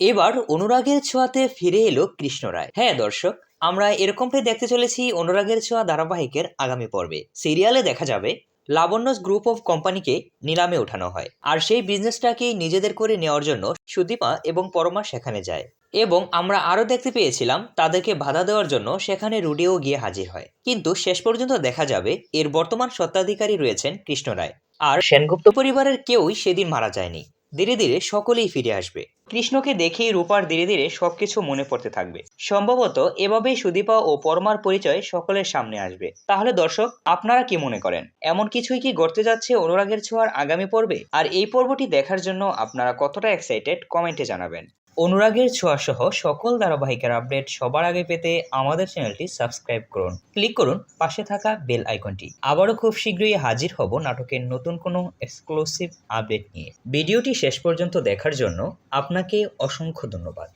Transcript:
এবার অনুরাগের ছোঁয়াতে ফিরে এলো কৃষ্ণ রায়। হ্যাঁ দর্শক, আমরা এরকমটাই দেখতে চলেছি অনুরাগের ছোঁয়া ধারাবাহিকের আগামী পর্বে। সিরিয়ালে দেখা যাবে লাবণ্যস গ্রুপ অফ কোম্পানিকে নিলামে ওঠানো হয় আর সেই বিজনেসটাকেই নিজেদের করে নেওয়ার জন্য সুদীপা এবং পরমা সেখানে যায়। এবং আমরা আরও দেখতে পেয়েছিলাম তাদেরকে বাধা দেওয়ার জন্য সেখানে রুডিও গিয়ে হাজির হয়। কিন্তু শেষ পর্যন্ত দেখা যাবে এর বর্তমান স্বত্বাধিকারী রয়েছেন কৃষ্ণ রায়। আর সেনগুপ্ত পরিবারের কেউই সেদিন মারা যায়নি। ধীরে ধীরে সকলেই ফিরে আসবে। কৃষ্ণকে দেখেই রূপার ধীরে ধীরে সবকিছু মনে পড়তে থাকবে। সম্ভবত এভাবেই সুদীপা ও পরমার পরিচয় সকলের সামনে আসবে। তাহলে দর্শক, আপনারা কি মনে করেন? এমন কিছুই কি ঘটতে যাচ্ছে অনুরাগের ছোঁয়ার আগামী পর্বে? আর এই পর্বটি দেখার জন্য আপনারা কতটা এক্সাইটেড কমেন্টে জানাবেন। অনুরাগের ছোঁয়া সহ সকল ধারাবাহিকের আপডেট সবার আগে পেতে আমাদের চ্যানেলটি সাবস্ক্রাইব করুন। ক্লিক করুন পাশে থাকা বেল আইকনটি। আবারও খুব শীঘ্রই হাজির হব নাটকের নতুন কোনো এক্সক্লুসিভ আপডেট নিয়ে। ভিডিওটি শেষ পর্যন্ত দেখার জন্য আপনাকে অসংখ্য ধন্যবাদ।